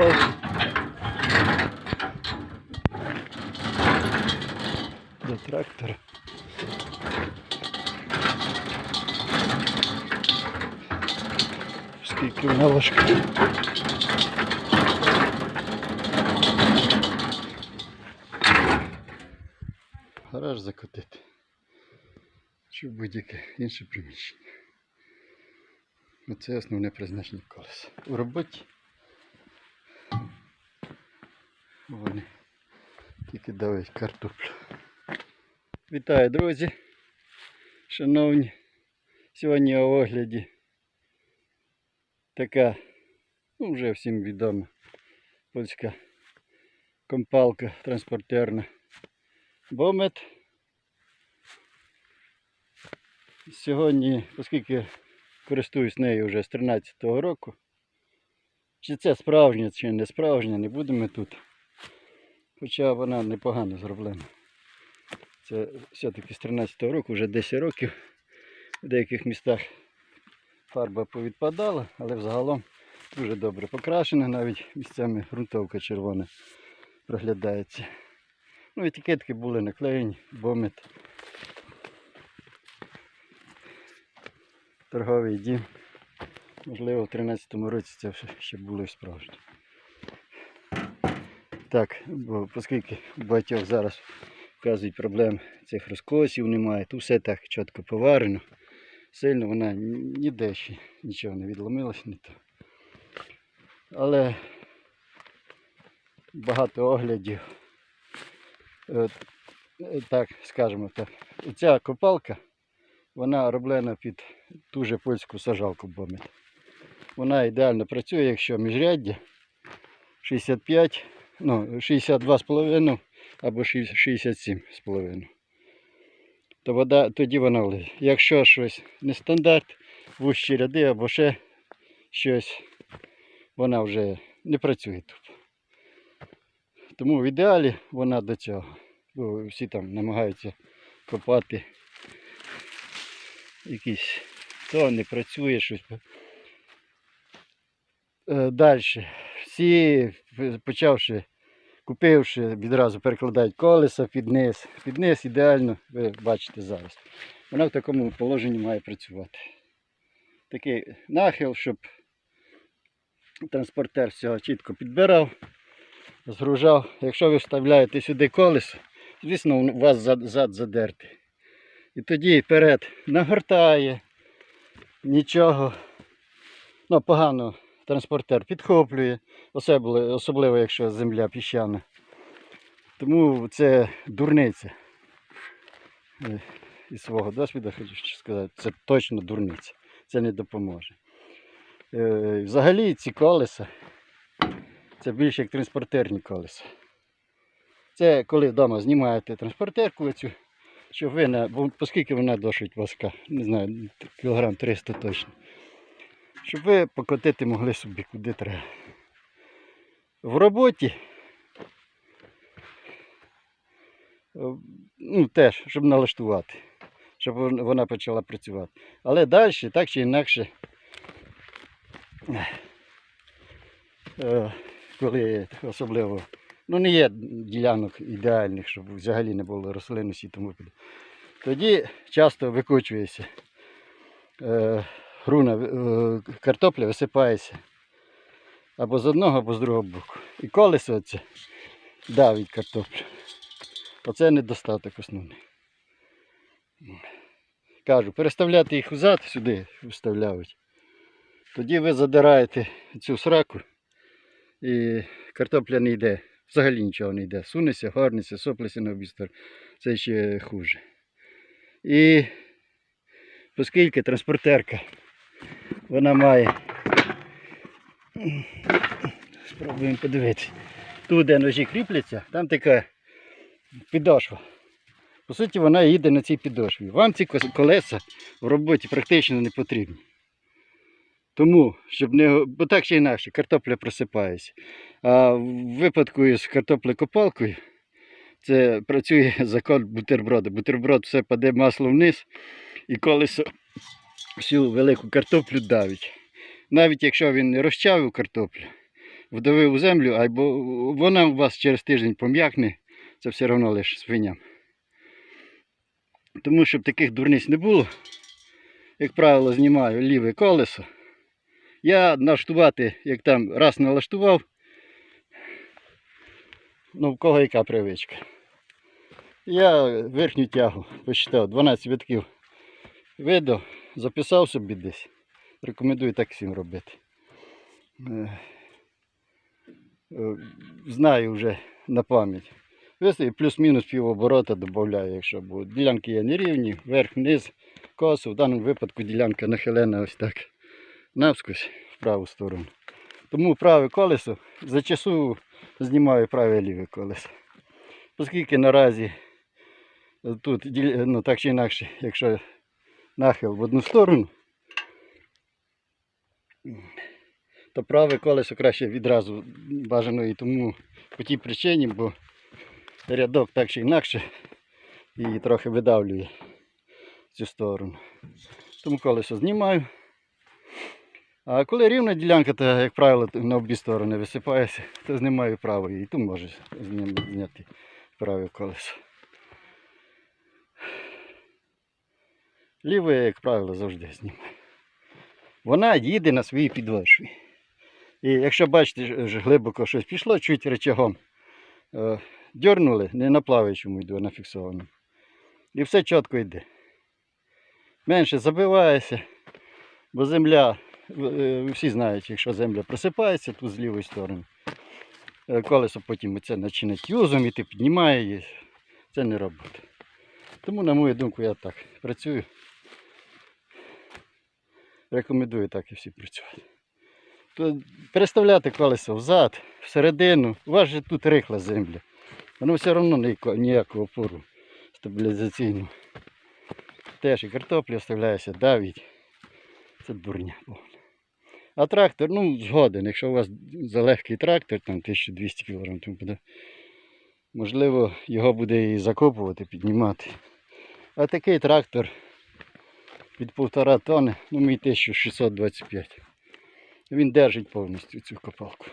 копалки. До трактора. Скільки вона важка. Гараж закотити. Чи будь-яке інше приміщення. Оце основне призначення колеса. У роботі вони тільки давить картоплю. Вітаю, друзі! Шановні! Сьогодні у огляді така, ну вже всім відома, польська компалка транспортерна. Бомет. Сьогодні, оскільки користуюсь нею вже з 13-го року, чи це справжня, чи не справжня, не будемо тут. Хоча вона непогано зроблена. Це все-таки з 13-го року, вже 10 років. В деяких містах фарба повідпадала, але взагалом дуже добре покрашена, навіть місцями ґрунтовка червона проглядається. Ну, етикетки були наклеєні, бомет. Торговий дім. Можливо, в 13-му році це ще було і справжнє. Так, бо оскільки у багатьох зараз вказують проблем цих розкосів немає, тут все так чітко поварено. Сильно вона ніде ще нічого не відломилось, не то. Але багато оглядів. Е, Так, скажімо так. Ця копалка, вона роблена під ту же польську сажалку бомет. Вона ідеально працює, якщо міжряддя 65, ну, 62,5 або 67,5. То вода, тоді вона влізе. Якщо щось не стандарт, вущі ряди або ще щось, вона вже не працює тут. Тому в ідеалі вона до цього. Бо всі там намагаються копати якісь, то не працює щось. Далі. Всі, почавши, купивши, відразу перекладають колеса під низ. Під низ ідеально, ви бачите зараз. Вона в такому положенні має працювати. Такий нахил, щоб транспортер всього чітко підбирав, згружав. Якщо ви вставляєте сюди колесо, звісно, у вас зад, зад задертий. І тоді перед нагортає, нічого. Ну, погано транспортер підхоплює, особливо, якщо земля піщана. Тому це дурниця. Е, Із свого досвіду хочу сказати, це точно дурниця. Це не допоможе. Е, Взагалі ці колеса це більше як транспортерні колеса. Це коли вдома знімаєте транспортерку цю, щоб ви бо оскільки вона досить важка, не знаю, кілограм 300 точно. Щоб ви покотити могли собі куди треба. В роботі е, ну, теж, щоб налаштувати, щоб вона почала працювати. Але далі, так чи інакше, е, коли особливо, ну не є ділянок ідеальних, щоб взагалі не було рослинності і тому. Тоді часто викочується е, груна, е, картопля висипається або з одного, або з другого боку. І колесо оце давить картоплю. Оце недостаток основний. Кажу, переставляти їх взад сюди вставляють. Тоді ви задираєте цю сраку і картопля не йде. Взагалі нічого не йде. Сунеться, горнеться, соплеться на обі сторони. Це ще хуже. І оскільки транспортерка вона має. Спробуємо подивитися. Тут, де ножі кріпляться, там така підошва. По суті, вона їде на цій підошві. Вам ці колеса в роботі практично не потрібні. Тому, щоб не. Бо так чи інакше, картопля просипається. А в випадку із картоплекопалкою це працює закон бутерброда. Бутерброд все паде масло вниз і колесо всю велику картоплю давить. Навіть якщо він не розчавив картоплю, вдавив у землю, або вона у вас через тиждень пом'якне, це все одно лише свиням. Тому щоб таких дурниць не було, як правило, знімаю ліве колесо. Я налаштувати, як там раз налаштував, ну в кого яка привичка. Я верхню тягу посчитав 12 витків. Видав, записав собі десь. Рекомендую так всім робити. Е, е, Знаю вже на пам'ять. Виставив плюс-мінус півоборота додаю, якщо буде. Ділянки є нерівні, вверх, вниз, косу. В даному випадку ділянка нахилена ось так. Навскось в праву сторону. Тому праве колесо зачасу знімаю праве ліве колесо. Оскільки наразі тут ну, так чи інакше, якщо нахил в одну сторону, то праве колесо краще відразу бажано і тому по тій причині, бо рядок так чи інакше і трохи видавлює цю сторону. Тому колесо знімаю. А коли рівна ділянка, то, як правило, на обі сторони висипається, то знімаю правою і тут зня- зняти праве колесо. Ліве, як правило, завжди знімаю. Вона їде на своїй підошві. І якщо бачите, ж глибоко щось пішло, чуть речагом е, дьорнули, не на плаваючому йду, а на фіксованому. І все чітко йде. Менше забивається, бо земля, е, всі знають, якщо земля просипається тут з лівої сторони, е, колесо потім це починить юзом і ти піднімає її. Це не робота. Тому, на мою думку, я так працюю. Рекомендую так і всі працювати. То переставляти колесо взад, всередину. У вас же тут рихла земля. Воно все одно ніяко- ніяку опору стабілізаційну. Теж і картоплі оставляється, давить. Це дурня повна. А трактор, ну, згоден, якщо у вас залегкий трактор, там 1200 кг, тому буде, можливо, його буде і закопувати, піднімати. А такий трактор від 1,5 тонни, ну мій 1625. Він держить повністю цю копалку.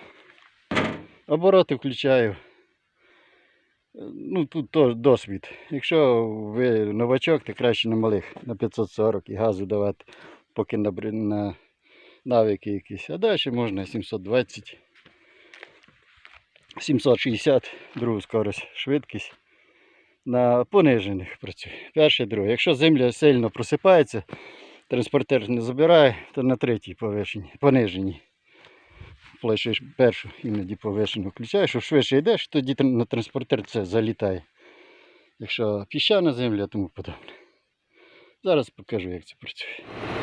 Обороти включаю. Ну, тут то досвід. Якщо ви новачок, то краще на малих на 540 і газу давати, поки на, на навики якісь. А далі можна 720, 760, другу скорость, швидкість. На понижених працює. Перше, друге. Якщо земля сильно просипається, транспортер не забирає, то на третій повишенні, пониженій. Площиш першу іноді повишену включаєш, що швидше йдеш, тоді на транспортер це залітає. Якщо піщана земля, тому подобне. Зараз покажу, як це працює.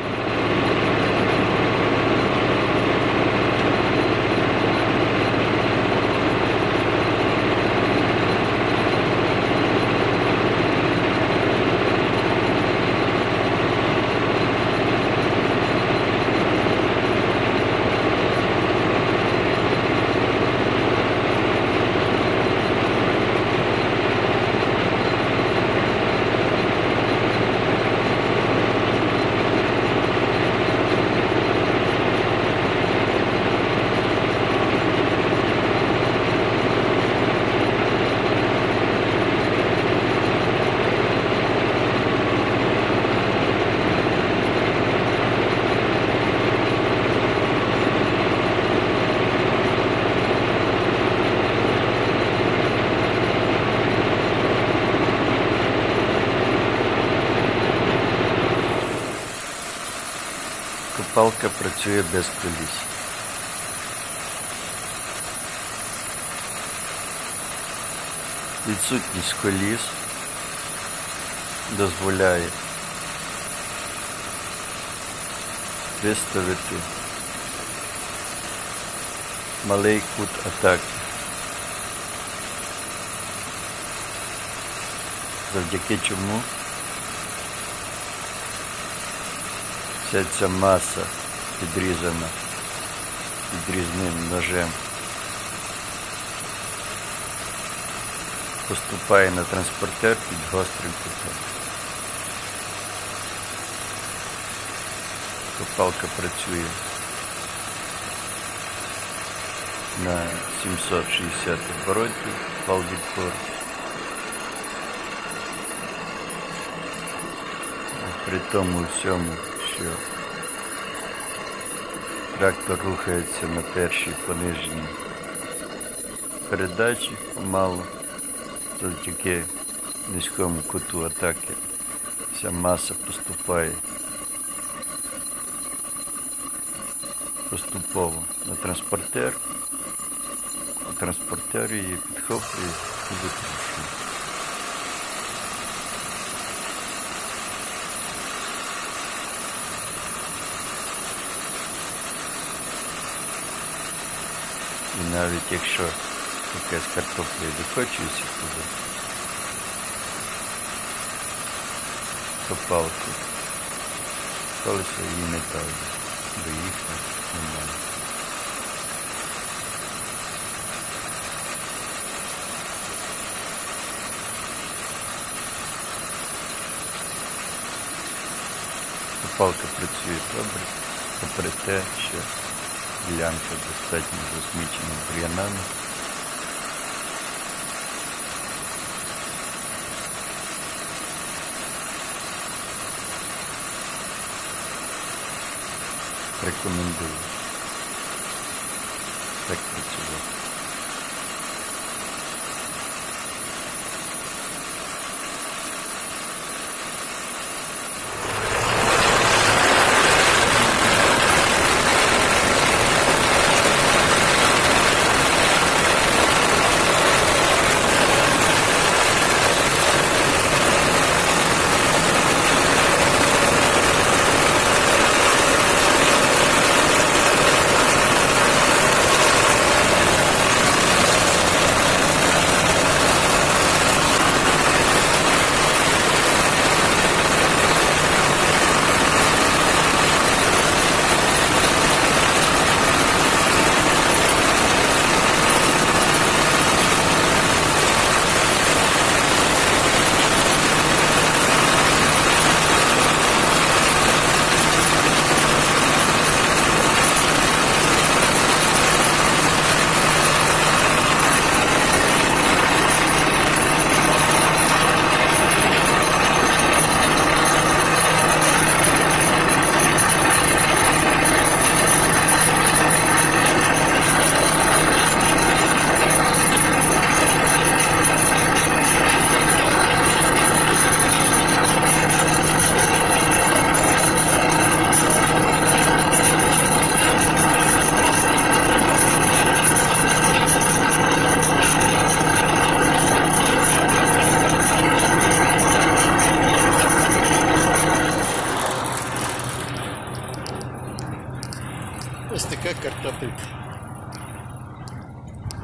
Копалка працює без коліс. Відсутність коліс дозволяє виставити малий кут атаки. Завдяки чому вся ця маса підрізана підрізним ножем поступає на транспортер під гострим кутом. Копалка працює на 760 оборотів вал-відпор. При тому всьому, що трактор рухається на першій пониженій передачі помалу, завдяки низькому куту атаки вся маса поступає поступово на транспортер, а транспортер її підхоплює і викручує. І навіть якщо якась картопля докочується туди, то палки, колесо її не тавлять, бо їх немає. Палка працює добре, попри те, що ділянка достатньо засмічена бур'янами. Рекомендую.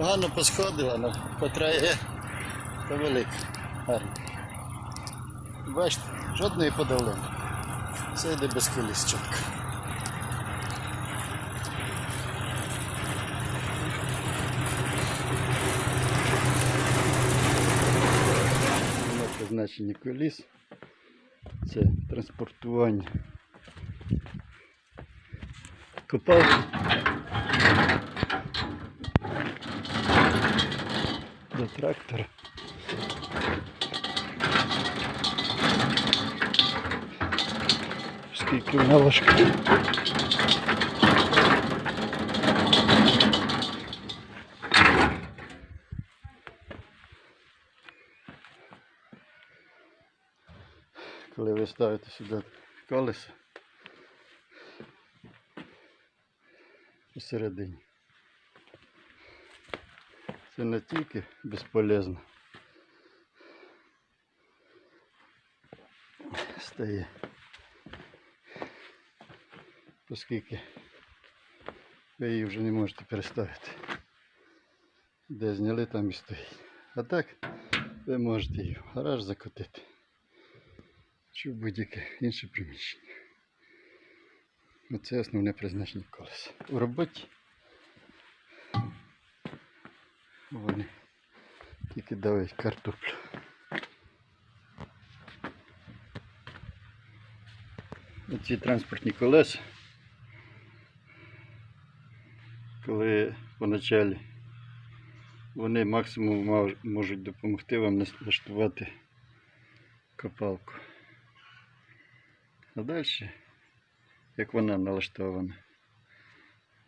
Погано посходила, але потреє та велика. Гарно. Бачите, жодної подолини. Все йде без коліс чітко. Призначення коліс. Це транспортування копалки. До трактора. Скільки вона важка. Коли ви ставите сюди колесо посередині. Це не тільки безполезно. Стає. Оскільки ви її вже не можете переставити. Де зняли, там і стоїть. А так ви можете її в гараж закотити. Чи в будь-яке інше приміщення. Оце основне призначення колеса. У роботі і давить картоплю. Оці транспортні колеса, коли поначалі вони максимум можуть допомогти вам налаштувати копалку. А далі, як вона налаштована,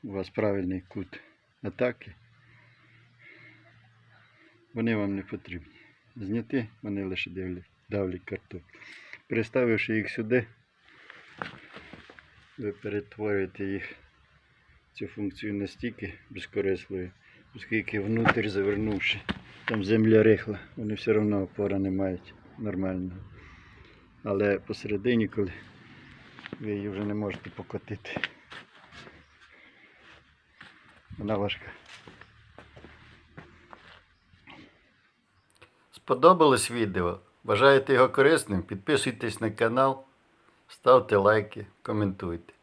у вас правильний кут атаки вони вам не потрібні. Зняти вони лише давлять, давлять картоплю. Переставивши їх сюди, ви перетворюєте їх цю функцію настільки безкорисливою, оскільки внутрі завернувши, там земля рихла, вони все одно опора не мають нормального. Але посередині, коли ви її вже не можете покотити, вона важка. Сподобалось відео? Вважаєте його корисним? Підписуйтесь на канал, ставте лайки, коментуйте.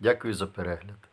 Дякую за перегляд.